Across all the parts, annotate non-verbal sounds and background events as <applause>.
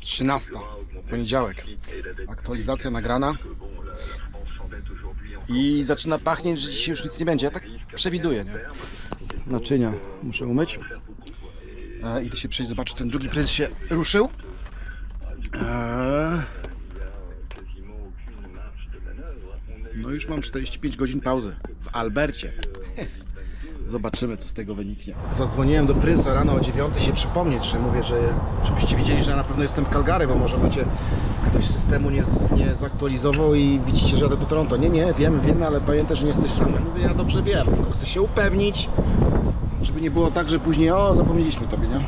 13. Poniedziałek. Aktualizacja nagrana. I zaczyna pachnieć, że dzisiaj już nic nie będzie. Ja tak przewiduję, nie? Naczynia muszę umyć. E, idę się przejść, zobaczyć, ten drugi pręt się ruszył. E, no już mam 45 godzin pauzy w Albercie. Zobaczymy, co z tego wyniknie. Zadzwoniłem do Prynsa rano o 9 się przypomnieć, że mówię, że żebyście wiedzieli, że ja na pewno jestem w Calgary, bo może macie ktoś systemu nie, nie zaktualizował i widzicie, że jadę do Toronto. Nie, nie, wiem, wiem, ale pamiętaj, że nie jesteś sam. Mówię, ja dobrze wiem, tylko chcę się upewnić, żeby nie było tak, że później, o, zapomnieliśmy tobie, nie?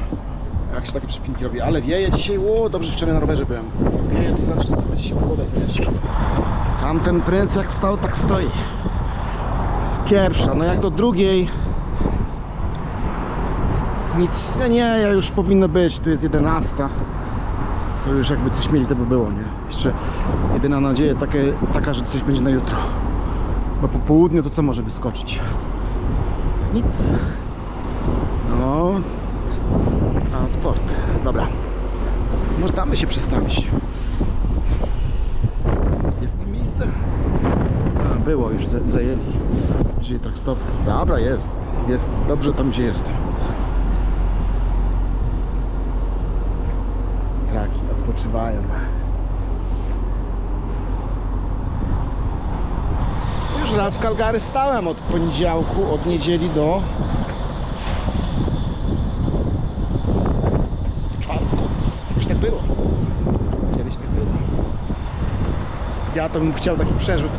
Jak się takie przypinki robi, ale wieje dzisiaj, o, dobrze wczoraj na rowerze byłem. Wieje, to znaczy, że się pogoda zmieniać. Tamten prync jak stał, tak stoi. Pierwsza, no jak do drugiej nic, nie, nie, ja już powinno być, tu jest 11. To już jakby coś mieli, to by było, nie? Jeszcze jedyna nadzieja takie, taka, że coś będzie na jutro. Bo po południu to co może wyskoczyć? Nic. No, transport. Dobra. Może tam by się przestawić. Jest tam miejsce? A, było, już za- zajęli. Czyli tak stop. Dobra, jest. Jest. Dobrze tam, gdzie jestem. Traki odpoczywają. Już raz w Calgary stałem od poniedziałku, od niedzieli do czwartku. Już tak było. Kiedyś tak było. Ja to bym chciał taki przerzut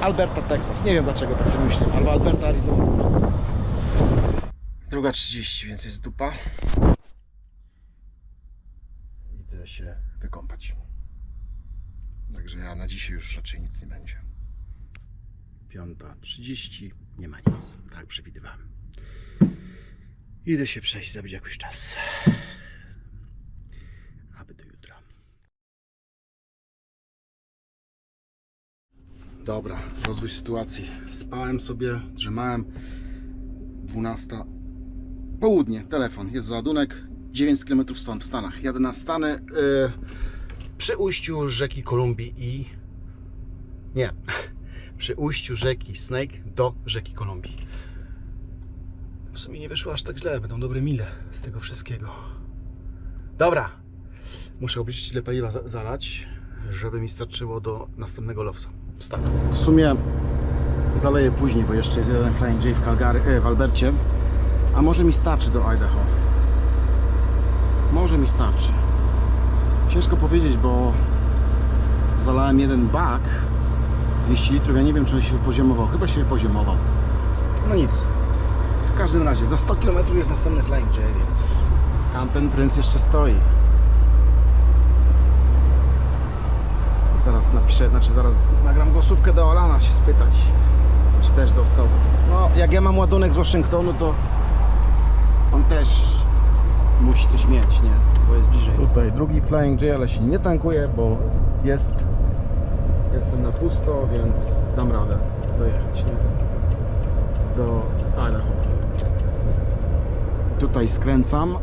Alberta, Texas. Nie wiem dlaczego tak sobie myślę. Albo Alberta, Arizona. Druga 30, więc jest dupa. Idę się wykąpać. Także ja na dzisiaj już raczej nic nie będzie. Piąta 30, nie ma nic. Tak przewidywałem. Idę się przejść, zabić jakiś czas. Aby do jutra. Dobra, rozwój sytuacji. Spałem sobie, drzemałem. 12. Południe, telefon, jest załadunek. 9 km stąd w Stanach. Jadę na Stany y, przy ujściu rzeki Kolumbii i. Nie. Przy ujściu rzeki Snake do rzeki Kolumbii. W sumie nie wyszło aż tak źle, będą dobre mile z tego wszystkiego. Dobra, muszę obliczyć ile paliwa za- zalać, żeby mi starczyło do następnego lowca. W sumie zaleję później, bo jeszcze jest jeden Flying J w, Calgary, e, w Albercie. A może mi starczy do Idaho? Może mi starczy. Ciężko powiedzieć, bo zalałem jeden bak 200 litrów. Ja nie wiem, czy on się wypoziomował. Chyba się wypoziomował. No nic. W każdym razie, za 100 km jest następny Flying J, więc tamten prync jeszcze stoi. Zaraz napiszę, znaczy zaraz nagram głosówkę do Alana się spytać, czy też dostał. No, jak ja mam ładunek z Waszyngtonu, to on też musi coś mieć, nie? Bo jest bliżej. Tutaj drugi Flying J, ale się nie tankuje, bo jest jestem na pusto, więc dam radę dojechać, nie? Do Idaho. Tutaj skręcam,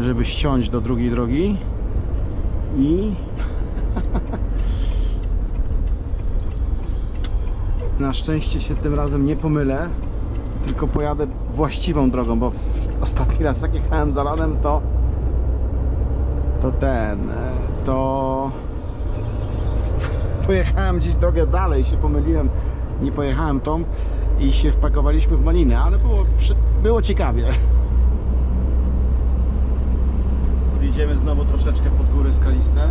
żeby ściąć do drugiej drogi i <laughs> Na szczęście się tym razem nie pomylę, tylko pojadę właściwą drogą, bo ostatni raz jak jechałem za lanem, to to ten, e, to pojechałem gdzieś drogę dalej, się pomyliłem, nie pojechałem tą i się wpakowaliśmy w malinę, ale było, było ciekawie. Idziemy znowu troszeczkę pod góry skaliste.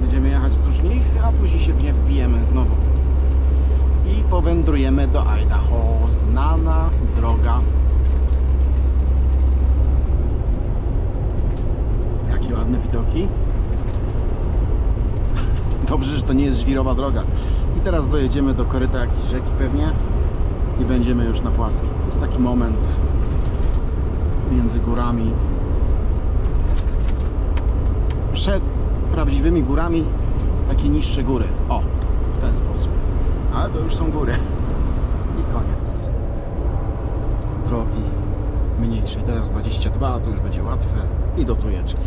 Będziemy jechać wzdłuż nich, a później się w nie wbijemy znowu. I powędrujemy do Idaho. Znana droga. Jakie ładne widoki. Dobrze, że to nie jest żwirowa droga. I teraz dojedziemy do koryta jakiejś rzeki pewnie i będziemy już na płaskim. Jest taki moment między górami. Przed prawdziwymi górami takie niższe góry. O, w ten sposób. Ale to już są góry. I koniec drogi mniejszej. Teraz 22, to już będzie łatwe i do trójeczki.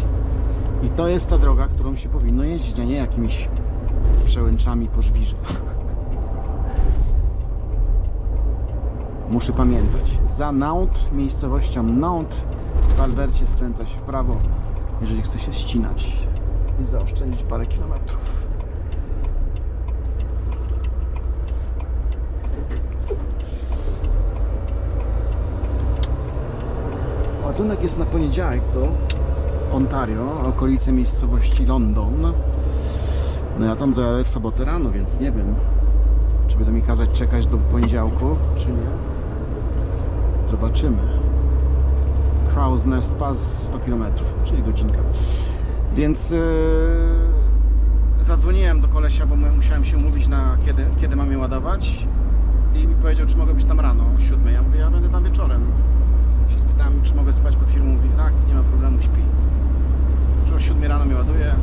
I to jest ta droga, którą się powinno jeździć, a nie jakimiś przełęczami po żwirze. Muszę pamiętać. Za Nantes, miejscowością Nantes, w Albercie skręca się w prawo, jeżeli chce się ścinać i zaoszczędzić parę kilometrów. Ładunek jest na poniedziałek do Ontario, okolice miejscowości London. No ja tam zajadę w sobotę rano, więc nie wiem, czy będą mi kazać czekać do poniedziałku, czy nie. Zobaczymy. Crow's Nest Pass 100 km, czyli godzinka. Więc yy, zadzwoniłem do kolesia, bo musiałem się umówić na kiedy, kiedy mam je ładować i mi powiedział, czy mogę być tam rano o 7. Ja mówię, ja będę tam wieczorem. Się spytałem, czy mogę spać pod filmem. Mówi, tak, nie ma problemu, śpi. Że o 7 rano mnie ładuje.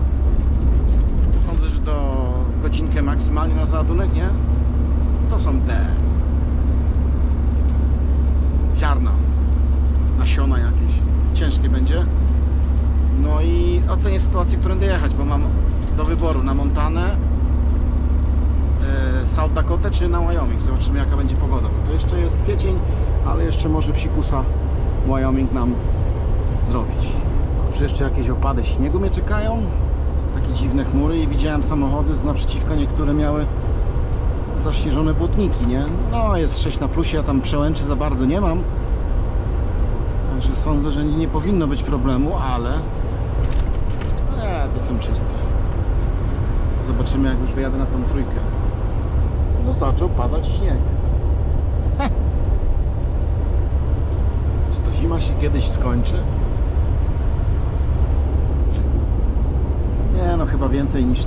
Sądzę, że to godzinkę maksymalnie na załadunek, nie? To są te ziarna, nasiona jakieś. Ciężkie będzie. No i ocenię sytuację, którędy jechać, bo mam do wyboru na Montanę, e, South Dakota czy na Wyoming. Zobaczymy jaka będzie pogoda, bo to jeszcze jest kwiecień, ale jeszcze może psikusa Wyoming nam zrobić. Kurczę, jeszcze jakieś opady śniegu mnie czekają. Takie dziwne chmury i widziałem samochody z naprzeciwka, niektóre miały zaśnieżone błotniki, nie? No jest 6 na plusie, ja tam przełęczy za bardzo nie mam. Także sądzę, że nie powinno być problemu, ale nie, te są czyste. Zobaczymy jak już wyjadę na tą trójkę. No zaczął padać śnieg. Czy to zima się kiedyś skończy? Nie no, chyba więcej niż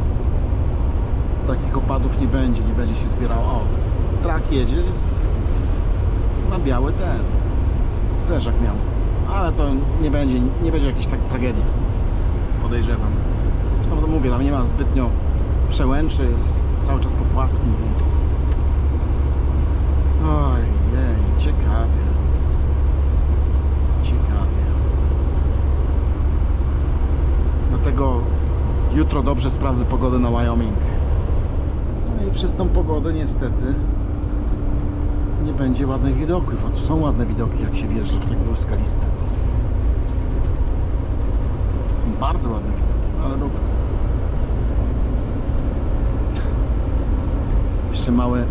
takich opadów nie będzie, nie będzie się zbierało. O, trak jedzie, jest na biały ten. Zderzak miał. Ale to nie będzie, nie będzie jakiejś tak tragedii. Podejrzewam. Zresztą to mówię, tam nie ma zbytnio przełęczy, jest cały czas po płaskim, więc... Oj, jej, ciekawie. Ciekawie. Dlatego jutro dobrze sprawdzę pogodę na Wyoming. No i przez tą pogodę niestety nie będzie ładnych widoków, a tu są ładne widoki jak się wjeżdża w te góry. Są bardzo ładne widoki, ale dobra. Jeszcze mały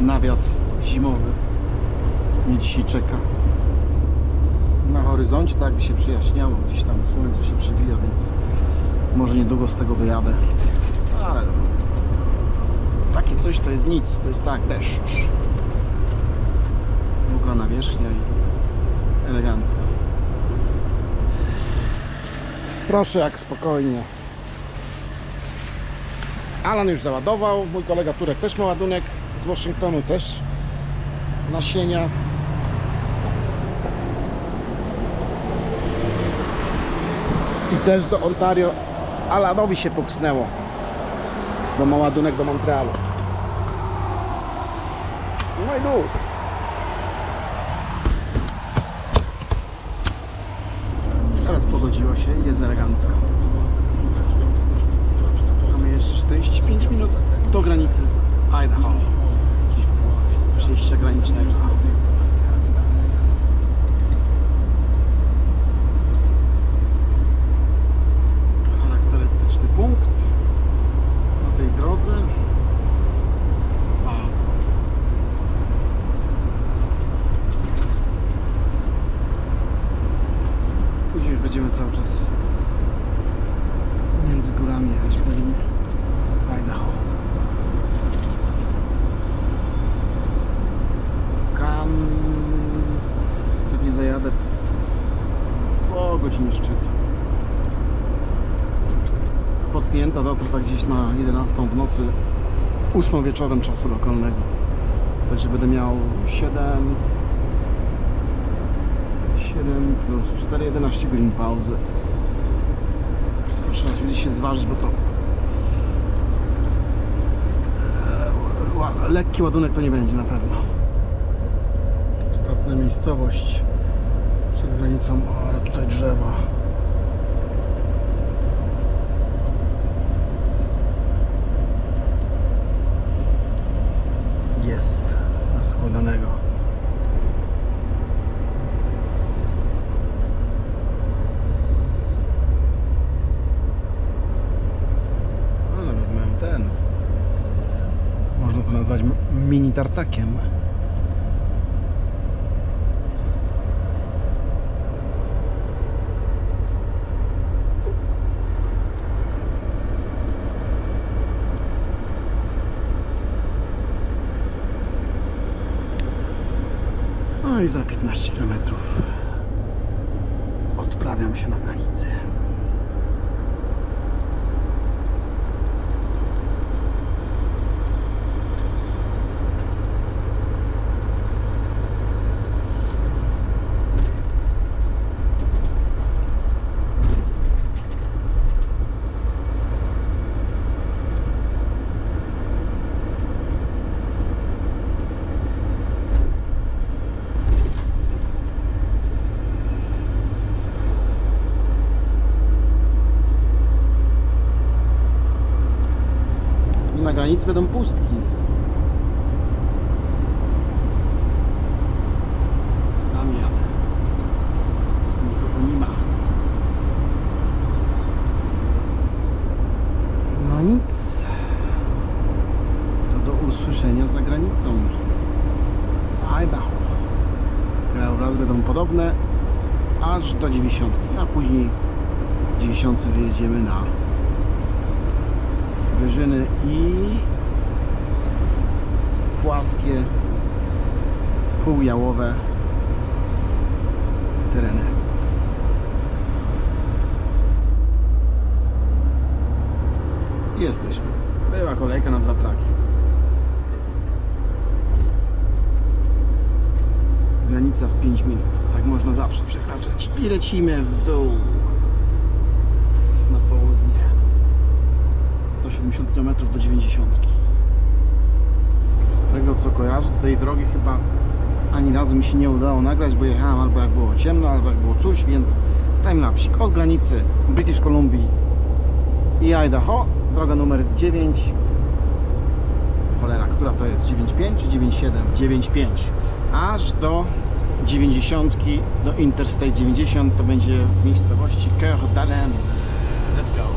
nawias zimowy mnie dzisiaj czeka. Na horyzoncie tak by się przyjaśniało, gdzieś tam słońce się przebija, więc może niedługo z tego wyjadę. Ale takie coś to jest nic, to jest tak, deszcz. Mokra nawierzchnia i elegancko. Proszę, jak spokojnie. Alan już załadował, mój kolega Turek też ma ładunek z Waszyngtonu też nasienia. I też do Ontario Alanowi się puksnęło, bo ma ładunek do Montrealu. No i luz. Teraz pogodziło się jest elegancko. Mamy jeszcze 45 minut do granicy z Idaho. Przejścia granicznego. Charakterystyczny punkt na tej drodze. Wow. Później już będziemy cały czas między górami jechać w dolinie Idaho. Spokam. Pewnie zajadę po godzinie szczytu. Podpięta dotrwa gdzieś na 11 w nocy, 8 wieczorem czasu lokalnego. Także będę miał 7 7 plus 4, 11 godzin pauzy. Trzeba gdzieś się zważyć, bo to e, lekki ładunek to nie będzie na pewno. Ostatnia miejscowość Za granicą, ale tutaj drzewa. Jest składanego. A nawet mają ten. Można to nazwać m- mini tartakiem. No i za 15 km odprawiam się na granicę. I na granicy będą pustki. Sam jadę. Nikogo nie ma. No nic. To do usłyszenia za granicą. W Idaho. Krajobrazy będą podobne aż do 90, a później 90 wyjedziemy na wyżyny i płaskie, półjałowe tereny. Jesteśmy. Była kolejka na dwa traki. Granica w 5 minut. Można zawsze przekraczać. I lecimy w dół. Na południe. 170 km do 90. Z tego co kojarzę, tej drogi chyba ani razu mi się nie udało nagrać, bo jechałem albo jak było ciemno, albo jak było coś, więc timelapsik od granicy British Columbia i Idaho, droga numer 9 cholera, która to jest? 9.5 czy 9.7? 9.5 aż do 90 do Interstate 90 to będzie w miejscowości Coeur d'Alene let's go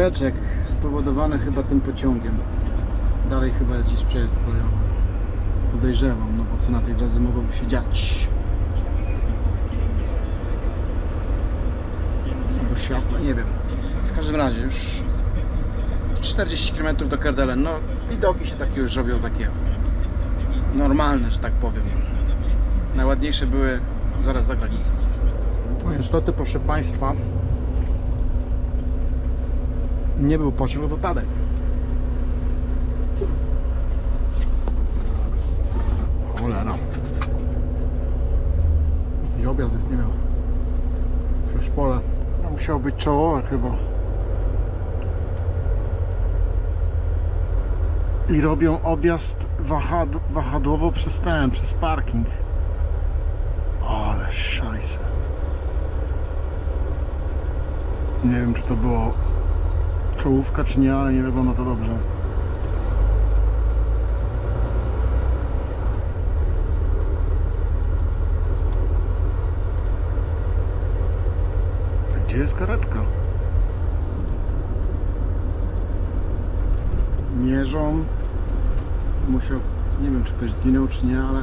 koreczek spowodowany chyba tym pociągiem. Dalej chyba jest gdzieś przejazd kolejowy. Podejrzewam, no bo co na tej drodze mogłoby się dziać? Albo światła, nie wiem. W każdym razie już 40 km do Kerdelen. No widoki się takie już robią takie normalne, że tak powiem. Najładniejsze były zaraz za granicą. Niestety, proszę Państwa, nie był pociąg, wypadek. Cholera. Jakiś objazd jest, nie wiem. Przecież pole. No, musiało być czołowe chyba. I robią objazd wahad wahadłowo przez ten, przez parking. Ale szajse. Nie wiem, czy to było czołówka, czy nie, ale nie wygląda to dobrze. Gdzie jest karetka? Mierzą. Musiał. Nie wiem, czy ktoś zginął, czy nie, ale.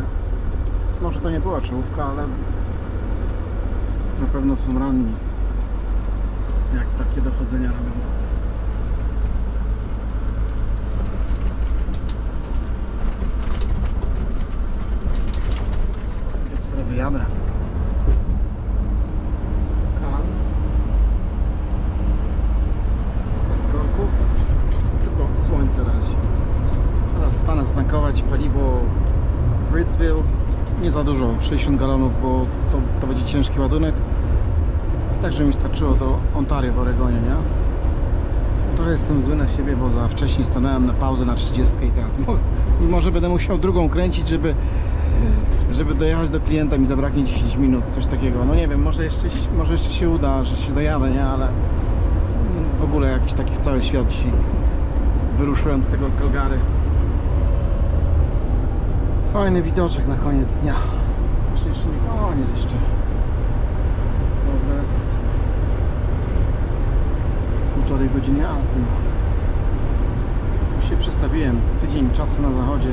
Może to nie była czołówka, ale. Na pewno są ranni. Jak takie dochodzenia robią. Gdzie tu teraz wyjadę? Spokojnie. Bez korków. Tylko słońce razi. Teraz stanę zatankować paliwo w Ritzville. Nie za dużo, 60 galonów, bo to, to będzie ciężki ładunek. Tak, żeby mi starczyło do Ontario w Oregonie, nie? Trochę jestem zły na siebie, bo za wcześnie stanąłem na pauzę na 30 i teraz <laughs> mo- może będę musiał drugą kręcić, żeby, żeby dojechać do klienta, mi zabraknie 10 minut, coś takiego. No nie wiem, może jeszcze, może jeszcze się uda, że się dojadę, nie? Ale w ogóle jakiś taki cały świat dzisiaj wyruszyłem z tego Calgary. Fajny widoczek na koniec dnia. Jeszcze nie koniec, jeszcze jest dobre półtorej godziny jazdy. Już się przestawiłem. Tydzień czasu na zachodzie.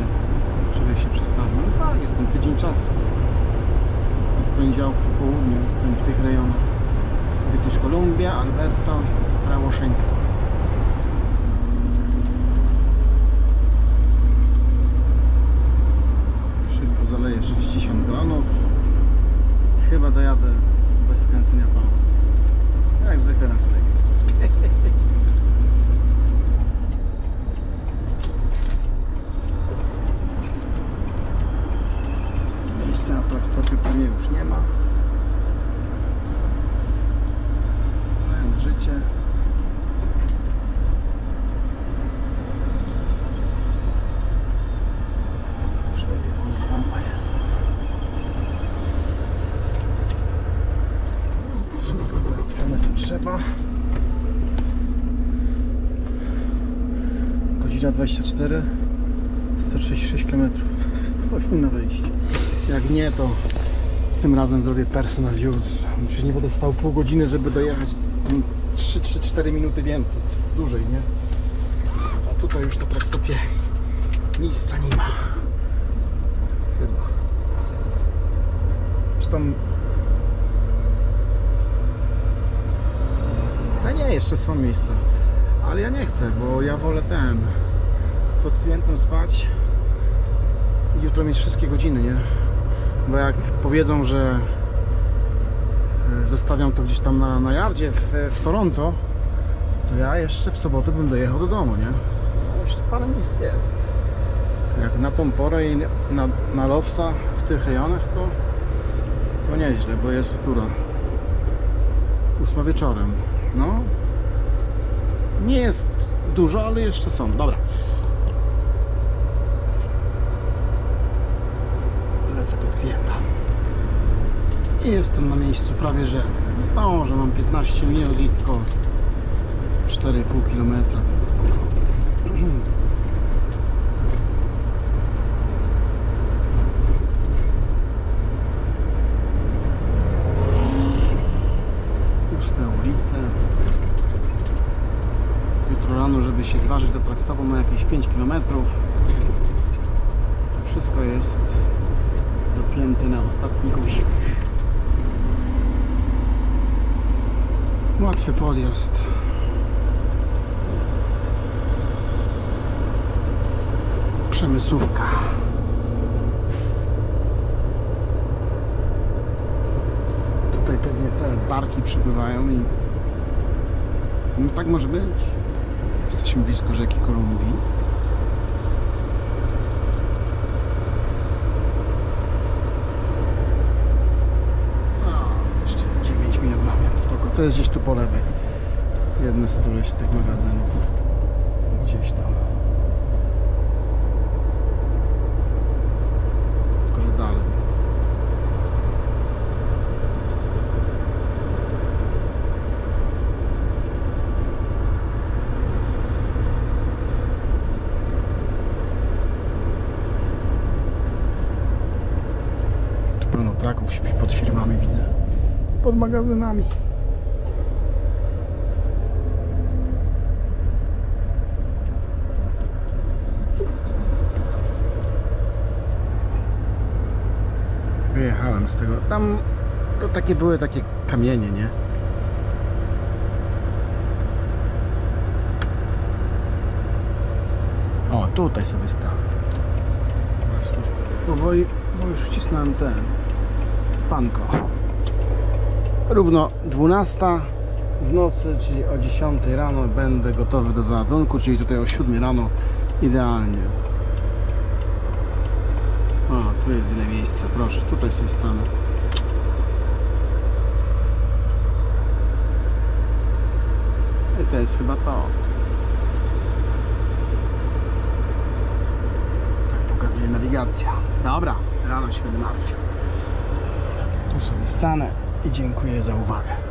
Człowiek się przestawił. No tak, jestem tydzień czasu. Od poniedziałku po południu jestem w tych rejonach. British Columbia, Alberta, Washington. Szybko zaleję 60 granów. Chyba dojadę bez skręcenia pauz. Jak zwykle na styk. Miejsca na trackstopie pewnie już nie ma. Znając życie. Żeby lampa jest. Wszystko załatwione co trzeba. Godzina 24. 136 km. Powinno wyjść. Jak nie, to tym razem zrobię personal use. Przecież nie będę stał pół godziny, żeby dojechać 3-4 minuty więcej. Dłużej, nie? A tutaj już to tak stopie miejsca nie ma. Chyba. Zresztą A nie, jeszcze są miejsca. Ale ja nie chcę, bo ja wolę ten pod klientem spać i jutro mieć wszystkie godziny, nie? Bo jak powiedzą, że e, zostawiam to gdzieś tam na, na jardzie w, w Toronto, to ja jeszcze w sobotę bym dojechał do domu, nie? No, jeszcze parę miejsc jest. Jak na tą porę i na, na Lowsa w tych rejonach, to, to nieźle, bo jest tura. Ósma wieczorem. No. Nie jest dużo, ale jeszcze są. Dobra. Lecę pod klienta. I jestem na miejscu prawie, że zdążę. Mam 15 minut tylko 4,5 km, więc spoko. <clears throat> Ulice. rano, żeby się zważyć do Trackstopu ma jakieś 5 km. Wszystko jest dopięte na ostatni guzik. Łatwy podjazd. Przemysłówka. Tutaj pewnie te barki przypływają i no tak może być. Jesteśmy blisko rzeki Kolumbii. O, jeszcze 9 minut mamy, spoko. To jest gdzieś tu po lewej. Jedne z którychś z tych magazynów. Gdzieś tam. Tylko, że dalej. Tu pełno traków śpi pod firmami, widzę. Pod magazynami. Z tego. Tam to takie były takie kamienie, nie? O, tutaj sobie stałem. Właśnie już powoli, bo już wcisnąłem ten spanko. Równo 12 w nocy, czyli o 10 rano będę gotowy do załadunku, czyli tutaj o 7 rano idealnie. O, tu jest ile miejsca, proszę, tutaj sobie stanę. I to jest chyba to. Tak pokazuje nawigacja. Dobra, rano się będę martwił. Tu sobie stanę i dziękuję za uwagę.